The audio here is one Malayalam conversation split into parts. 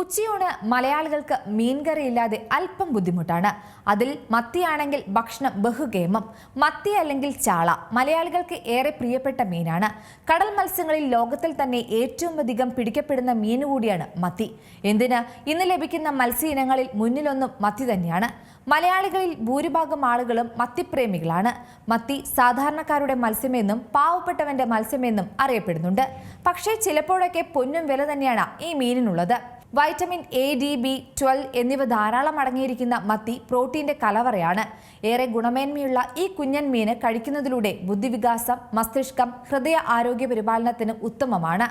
ഉച്ചയൂണ് മലയാളികൾക്ക് മീൻകറി ഇല്ലാതെ അല്പം ബുദ്ധിമുട്ടാണ്. അതിൽ മത്തിയാണെങ്കിൽ ഭക്ഷണം ബഹുകേമം മത്തി അല്ലെങ്കിൽ ചാള മലയാളികൾക്ക് ഏറെ പ്രിയപ്പെട്ട മീനാണ്. കടൽ മത്സ്യങ്ങളിൽ ലോകത്തിൽ തന്നെ ഏറ്റവും അധികം പിടിക്കപ്പെടുന്ന മീൻ കൂടിയാണ് മത്തി. എന്തിന്? ഇന്ന് ലഭിക്കുന്ന മത്സ്യ ഇനങ്ങളിൽ മുന്നിലൊന്നും മത്തി തന്നെയാണ്. മലയാളികളിൽ ഭൂരിഭാഗം ആളുകളും മത്തിപ്രേമികളാണ്. മത്തി സാധാരണക്കാരുടെ മത്സ്യമെന്നും പാവപ്പെട്ടവന്റെ മത്സ്യമെന്നും അറിയപ്പെടുന്നുണ്ട്. പക്ഷേ ചിലപ്പോഴൊക്കെ പൊന്നും വില തന്നെയാണ് ഈ മീനിനുള്ളത്. Vitamin A D B twelve എന്നിവ ധാരാളം അടങ്ങിയിരിക്കുന്ന മത്തി പ്രോട്ടീന്റെ കലവറയാണ്. ഏറെ ഗുണമേന്മയുള്ള ഈ കുഞ്ഞൻ മീന് കഴിക്കുന്നതിലൂടെ ബുദ്ധിവികാസം മസ്തിഷ്കം ഹൃദയ ആരോഗ്യ പരിപാലനത്തിന് ഉത്തമമാണ്.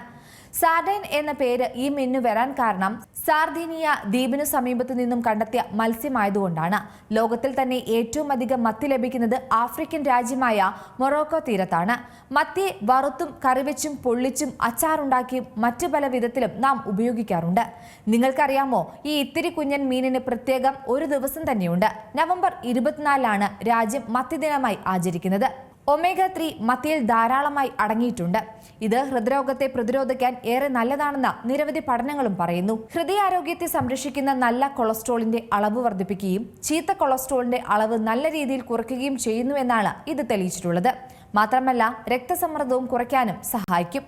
സാർഡൈൻ എന്ന പേര് ഈ മീനിന് വരാൻ കാരണം സാർദീനിയ ദ്വീപിനു സമീപത്തു നിന്നും കണ്ടെത്തിയ മത്സ്യമായതുകൊണ്ടാണ്. ലോകത്തിൽ തന്നെ ഏറ്റവും അധികം മത്തി ലഭിക്കുന്നത് ആഫ്രിക്കൻ രാജ്യമായ മൊറോക്കോ തീരത്താണ്. മത്തിയെ വറുത്തും കറിവെച്ചും പൊള്ളിച്ചും അച്ചാറുണ്ടാക്കിയും മറ്റു പല വിധത്തിലും നാം ഉപയോഗിക്കാറുണ്ട്. നിങ്ങൾക്കറിയാമോ ഈ ഇത്തിരി കുഞ്ഞൻ മീനിന് പ്രത്യേകം ഒരു ദിവസം തന്നെയുണ്ട്. നവംബർ ഇരുപത്തിനാലിലാണ് രാജ്യം മത്തി ദിനമായി ആചരിക്കുന്നത്. ഒമേഗ ത്രീ മത്തിയിൽ ധാരാളമായി അടങ്ങിയിട്ടുണ്ട്. ഇത് ഹൃദ്രോഗത്തെ പ്രതിരോധിക്കാൻ ഏറെ നല്ലതാണെന്ന് നിരവധി പഠനങ്ങളും പറയുന്നു. ഹൃദയാരോഗ്യത്തെ സംരക്ഷിക്കുന്ന നല്ല കൊളസ്ട്രോളിന്റെ അളവ് വർദ്ധിപ്പിക്കുകയും ചീത്ത കൊളസ്ട്രോളിന്റെ അളവ് നല്ല രീതിയിൽ കുറയ്ക്കുകയും ചെയ്യുന്നുവെന്നാണ് ഇത് തെളിയിച്ചിട്ടുള്ളത്. മാത്രമല്ല രക്തസമ്മർദ്ദവും കുറയ്ക്കാനും സഹായിക്കും.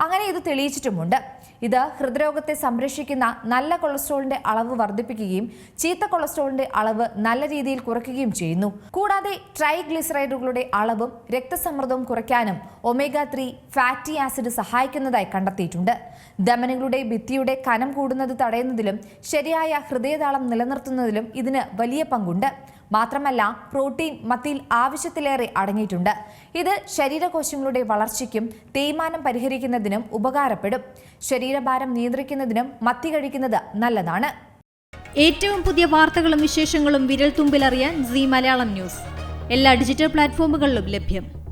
അങ്ങനെ ഇത് തെളിയിച്ചിട്ടുമുണ്ട്. ഇത് ഹൃദ്രോഗത്തെ സംരക്ഷിക്കുന്ന നല്ല കൊളസ്ട്രോളിന്റെ അളവ് വർദ്ധിപ്പിക്കുകയും ചീത്ത കൊളസ്ട്രോളിന്റെ അളവ് നല്ല രീതിയിൽ കുറയ്ക്കുകയും ചെയ്യുന്നു. കൂടാതെ ട്രൈഗ്ലിസറൈഡുകളുടെ അളവും രക്തസമ്മർദ്ദവും കുറയ്ക്കാനും ഒമേഗ ത്രീ ഫാറ്റി ആസിഡ് സഹായിക്കുന്നതായി കണ്ടെത്തിയിട്ടുണ്ട്. ധമനികളുടെ ഭിത്തിയുടെ കനം കൂടുന്നത് തടയുന്നതിലും ശരിയായ ഹൃദയതാളം നിലനിർത്തുന്നതിലും ഇതിന് വലിയ പങ്കുണ്ട്. മാത്രമല്ല പ്രോട്ടീൻ മത്തിയിൽ ആവശ്യത്തിലേറെ അടങ്ങിയിട്ടുണ്ട്. ഇത് ശരീരകോശങ്ങളുടെ വളർച്ചയ്ക്കും തേയ്മാനം പരിഹരിക്കുന്നതിനും ഉപകാരപ്പെടും. ശരീരഭാരം നിയന്ത്രിക്കുന്നതിനും മത്തി കഴിക്കുന്നത് നല്ലതാണ്. ഏറ്റവും പുതിയ വാർത്തകളും വിശേഷങ്ങളും വിരൽ തുമ്പിലറിയാൻ സി മലയാളം ന്യൂസ്. എല്ലാ ഡിജിറ്റൽ പ്ലാറ്റ്ഫോമുകളിലും ലഭ്യം.